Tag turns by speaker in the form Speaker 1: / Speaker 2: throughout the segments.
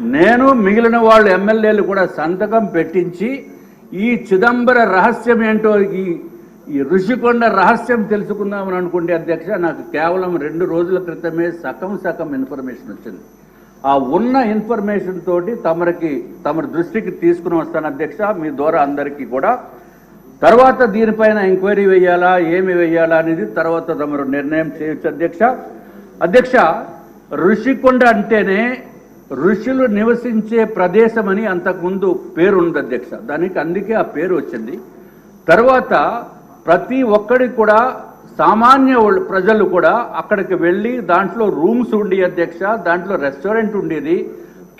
Speaker 1: నేను మిగిలిన వాళ్ళు ఎమ్మెల్యేలు కూడా సంతకం పెట్టించి ఈ చిదంబర రహస్యం ఏంటో ఈ ఈ ఋషికొండ రహస్యం తెలుసుకుందామని అనుకుంటే అధ్యక్ష నాకు కేవలం రెండు రోజుల క్రితమే సగం సగం ఇన్ఫర్మేషన్ వచ్చింది. ఆ ఉన్న ఇన్ఫర్మేషన్ తోటి తమరికి తమరి దృష్టికి తీసుకుని వస్తాను అధ్యక్ష మీ ద్వారా అందరికీ కూడా. తర్వాత దీనిపైన ఎంక్వైరీ వేయాలా ఏమి వేయాలా అనేది తర్వాత తమరు నిర్ణయం చేయొచ్చు అధ్యక్ష. అధ్యక్ష ఋషికొండ అంటేనే ఋషులు నివసించే ప్రదేశం అని అంతకుముందు పేరు ఉంది అధ్యక్ష. దానికి అందుకే ఆ పేరు వచ్చింది. తర్వాత ప్రతి ఒక్కడికి కూడా సామాన్య వాళ్ళు- ప్రజలు కూడా అక్కడికి వెళ్ళి దాంట్లో రూమ్స్ ఉండి అధ్యక్ష దాంట్లో రెస్టారెంట్ ఉండేది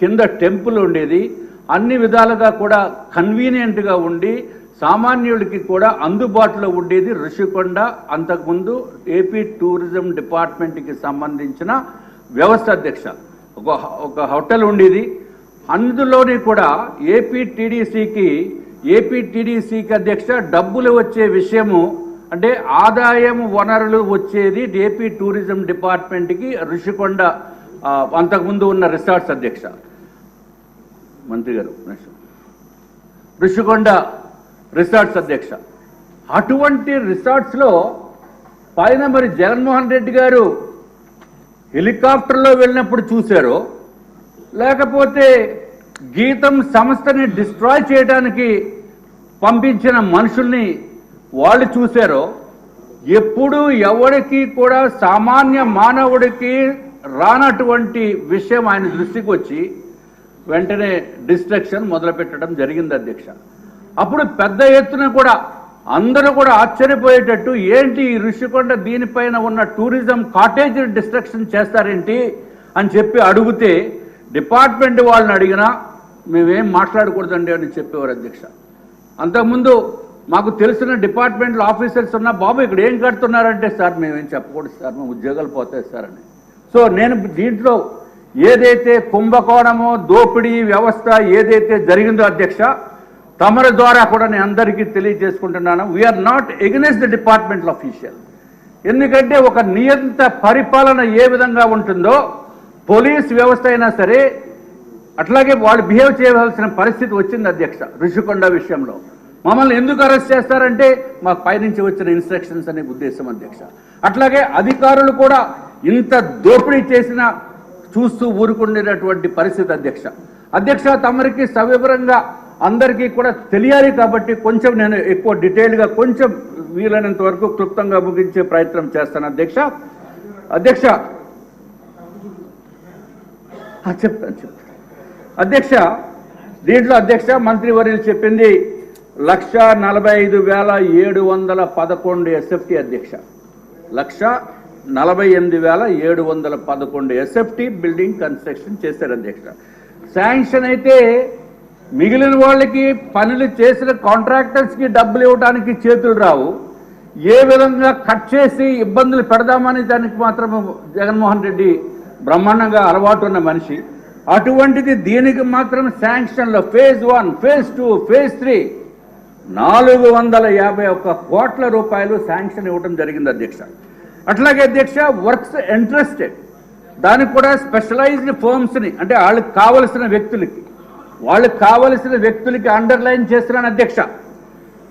Speaker 1: కింద టెంపుల్ ఉండేది అన్ని విధాలుగా కూడా కన్వీనియంట్గా ఉండి సామాన్యుడికి కూడా అందుబాటులో ఉండేది ఋషికొండ అంతకుముందు ఏపీ టూరిజం డిపార్ట్మెంట్కి సంబంధించిన వ్యవస్థ అధ్యక్ష. ఒక ఒక హోటల్ ఉండేది. అందులోని కూడా ఏపీటీడీసీకి ఏపీటీడీసీకి అధ్యక్ష డబ్బులు వచ్చే విషయము అంటే ఆదాయం వనరులు వచ్చేది ఏపీ టూరిజం డిపార్ట్మెంట్కి ఋషికొండ అంతకుముందు ఉన్న రిసార్ట్స్ అధ్యక్ష. మంత్రి గారు ఋషికొండ రిసార్ట్స్ అధ్యక్ష. అటువంటి రిసార్ట్స్లో పైన మరి జగన్మోహన్ రెడ్డి గారు హెలికాప్టర్లో వెళ్ళినప్పుడు చూశారో లేకపోతే గీతం సంస్థని డిస్ట్రాయ్ చేయడానికి పంపించిన మనుషుల్ని వాళ్ళు చూశారో ఎప్పుడు ఎవరికి కూడా సామాన్య మానవుడికి రానటువంటి విషయం ఆయన దృష్టికి వచ్చి వెంటనే డిస్ట్రక్షన్ మొదలుపెట్టడం జరిగింది అధ్యక్ష. అప్పుడు పెద్ద ఎత్తున కూడా అందరూ కూడా ఆశ్చర్యపోయేటట్టు ఏంటి ఈ ఋషికొండ దీనిపైన ఉన్న టూరిజం కాటేజ్ డిస్ట్రక్షన్ చేస్తారేంటి అని చెప్పి అడిగితే డిపార్ట్మెంట్ వాళ్ళని అడిగినా మేమేం మాట్లాడకూడదండి అని చెప్పేవారు అధ్యక్ష. అంతకుముందు మాకు తెలిసిన డిపార్ట్మెంట్లో ఆఫీసర్స్ ఉన్నా బాబు ఇక్కడ ఏం కడుతున్నారంటే సార్ మేమేం చెప్పకూడదు సార్ మేము ఉద్యోగాలు పోతాయి సార్ అని. సో నేను దీంట్లో ఏదైతే కుంభకోణమో దోపిడీ వ్యవస్థ ఏదైతే జరిగిందో అధ్యక్ష తమరి ద్వారా కూడా నేను అందరికీ తెలియజేసుకుంటున్నాను. We are not against the department official ఎందుకంటే ఒక నియంత పరిపాలన ఏ విధంగా ఉంటుందో పోలీస్ వ్యవస్థ అయినా సరే అట్లాగే వాళ్ళు బిహేవ్ చేయవలసిన పరిస్థితి వచ్చింది అధ్యక్ష ఋషికొండ విషయంలో. మమ్మల్ని ఎందుకు అరెస్ట్ చేస్తారంటే మాకు పైనుంచి వచ్చిన ఇన్స్ట్రక్షన్స్ అనే ఉద్దేశం అధ్యక్ష. అట్లాగే అధికారులు కూడా ఇంత దోపిడీ చేసిన చూస్తూ ఊరుకుండేటటువంటి పరిస్థితి అధ్యక్ష. అధ్యక్ష తమరికి సవివరంగా అందరికీ కూడా తెలియాలి కాబట్టి కొంచెం నేను ఎక్కువ డీటెయిల్గా కొంచెం వీలైనంత వరకు క్లుప్తంగా ముగించే ప్రయత్నం చేస్తాను. అధ్యక్ష అధ్యక్ష. చెప్తాను చెప్తాను. అధ్యక్ష దీంట్లో అధ్యక్ష మంత్రివర్యులు చెప్పింది లక్ష నలభై ఐదు వేల ఏడు వందల పదకొండు ఎస్ఎఫ్టీ అధ్యక్ష. లక్ష నలభై ఎనిమిది వేల ఏడు వందల పదకొండు ఎస్ఎఫ్టీ బిల్డింగ్ కన్స్ట్రక్షన్ చేశారు అధ్యక్ష. శాంక్షన్ అయితే మిగిలిన వాళ్ళకి పనులు చేసిన కాంట్రాక్టర్స్కి డబ్బులు ఇవ్వడానికి చేతులు రావు. ఏ విధంగా కట్ చేసి ఇబ్బందులు పెడదామని దానికి మాత్రం జగన్మోహన్ రెడ్డి బ్రహ్మాండంగా అలవాటు ఉన్న మనిషి. అటువంటిది దీనికి మాత్రం శాంక్షన్లో phase one phase two phase three నాలుగు వందల యాభై ఒక్క కోట్ల రూపాయలు శాంక్షన్ ఇవ్వడం జరిగింది అధ్యక్ష. అట్లాగే అధ్యక్ష వర్క్స్ ఇంట్రెస్టెడ్ దానికి కూడా స్పెషలైజ్డ్ ఫర్మ్స్ని అంటే వాళ్ళకి కావలసిన వ్యక్తులకి. వాళ్ళకి కావలసిన వ్యక్తులకి అండర్లైన్ చేస్తున్నాను అధ్యక్ష.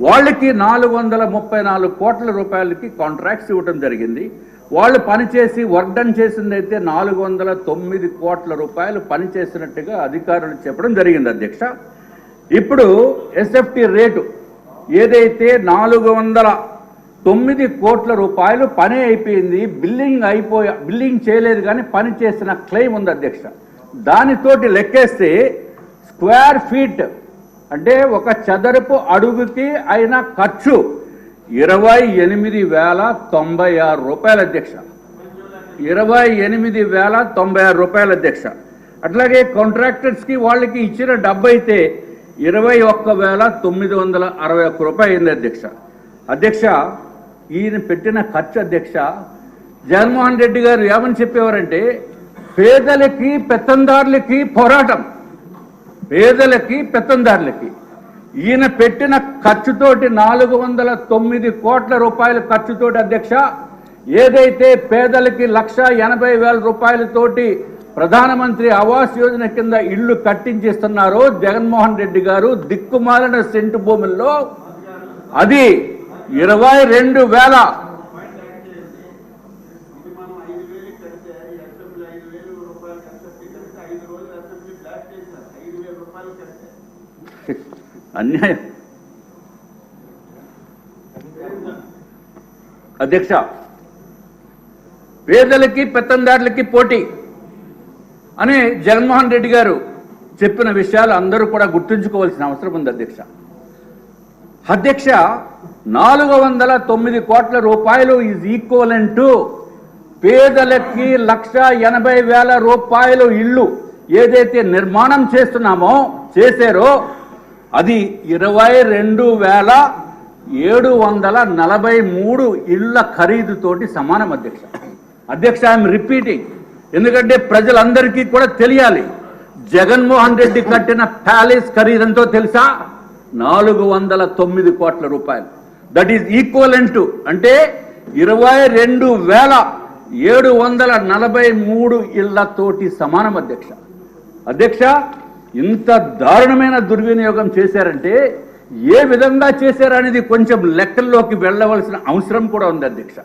Speaker 1: వాళ్ళకి నాలుగు వందల ముప్పై నాలుగు కోట్ల రూపాయలకి కాంట్రాక్ట్స్ ఇవ్వడం జరిగింది. వాళ్ళు పనిచేసి వర్డన్ చేసిందైతే నాలుగు వందల తొమ్మిది కోట్ల రూపాయలు పనిచేసినట్టుగా అధికారులు చెప్పడం జరిగింది అధ్యక్ష. ఇప్పుడు ఎస్ఎఫ్టి రేటు ఏదైతే నాలుగు వందల తొమ్మిది కోట్ల రూపాయలు పని అయిపోయింది బిల్లింగ్ అయిపోయా బిల్లింగ్ చేయలేదు కానీ పని చేసిన క్లెయిమ్ ఉంది అధ్యక్ష. దానితోటి లెక్కేస్తే స్క్వేర్ ఫీట్ అంటే ఒక చదరపు అడుగుకి అయిన ఖర్చు ఇరవై ఎనిమిది వేల తొంభై ఆరు రూపాయల అధ్యక్ష. ఇరవై ఎనిమిది వేల తొంభై ఆరు రూపాయల అధ్యక్ష. అట్లాగే కాంట్రాక్టర్స్కి వాళ్ళకి ఇచ్చిన డబ్బు అయితే ఇరవై ఒక్క వేల తొమ్మిది వందల అరవై ఒక్క రూపాయలు అయింది అధ్యక్ష. అధ్యక్ష ఈయన పెట్టిన ఖర్చు అధ్యక్ష జగన్మోహన్ రెడ్డి గారు ఏమని చెప్పేవారంటే పేదలకి పెత్తందారులకి పోరాటం. పేదలకి పెత్తందారులకి. ఈయన పెట్టిన ఖర్చుతోటి నాలుగు వందల తొమ్మిది కోట్ల రూపాయల ఖర్చుతోటి అధ్యక్ష ఏదైతే పేదలకి లక్ష ఎనభై వేల రూపాయలతోటి ప్రధానమంత్రి ఆవాస్ యోజన కింద ఇళ్ళు కట్టించేస్తున్నారో జగన్మోహన్ రెడ్డి గారు దిక్కుమాలిన సెంటు భూముల్లో అది ఇరవై రెండు వేల
Speaker 2: ఇది మనం ఐదు వేలు కడితే అసెంబ్లీ ఐదు వేలు రూపాయలు అసెంబ్లీ కడితే ఐదు రోజులు అసెంబ్లీ బ్లాక్ చేశారు ఐదు వేల రూపాయలు కడితే
Speaker 1: అన్యాయం. అధ్యక్ష పేదలకి పెత్తందారులకి పోటీ అని జగన్మోహన్ రెడ్డి గారు చెప్పిన విషయాలు అందరూ కూడా గుర్తుంచుకోవాల్సిన అవసరం ఉంది అధ్యక్ష. అధ్యక్ష నాలుగు వందల తొమ్మిది కోట్ల రూపాయలు ఈజ్ ఈక్వలెంట్ టు పేదలకి లక్ష ఎనభై వేల రూపాయలు ఇల్లు ఏదైతే నిర్మాణం చేస్తున్నామో చేశారో అది ఇరవై రెండు వేల ఏడు వందల నలభై మూడు ఇళ్ళ ఖరీదుతోటి సమానం అధ్యక్ష. అధ్యక్ష ఐఎమ్ రిపీటింగ్ ఎందుకంటే ప్రజలందరికీ కూడా తెలియాలి. జగన్మోహన్ రెడ్డి కట్టిన ప్యాలెస్ ఖరీదంతో తెలుసా? నాలుగు వందల తొమ్మిది కోట్ల రూపాయలు. దట్ ఈస్ ఈక్వలెంట్ అంటే ఇరవై రెండు వేల ఏడు వందల నలభై మూడు ఇళ్ళతోటి సమానం అధ్యక్ష. అధ్యక్ష ఇంత దారుణమైన దుర్వినియోగం చేశారంటే ఏ విధంగా చేశారనేది కొంచెం లెక్కల్లోకి వెళ్ళవలసిన అవసరం కూడా ఉంది అధ్యక్ష.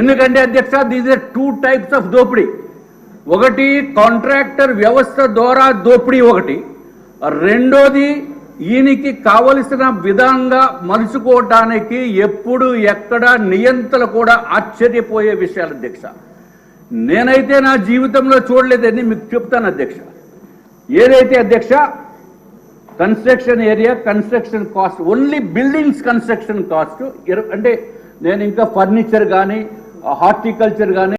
Speaker 1: ఎందుకంటే అధ్యక్ష these are two types of దోపిడీ. ఒకటి కాంట్రాక్టర్ వ్యవస్థ ద్వారా దోపిడీ ఒకటి. రెండోది ఈయనకి కావలసిన విధంగా మలుచుకోవడానికి ఎప్పుడు ఎక్కడ నియంత్రణ కూడా ఆశ్చర్యపోయే విషయాలు అధ్యక్ష. నేనైతే నా జీవితంలో చూడలేదని మీకు చెప్తాను అధ్యక్ష. ఏదైతే అధ్యక్ష construction area construction cost only buildings construction cost అంటే నేను ఇంకా ఫర్నిచర్ కానీ హార్టికల్చర్ కానీ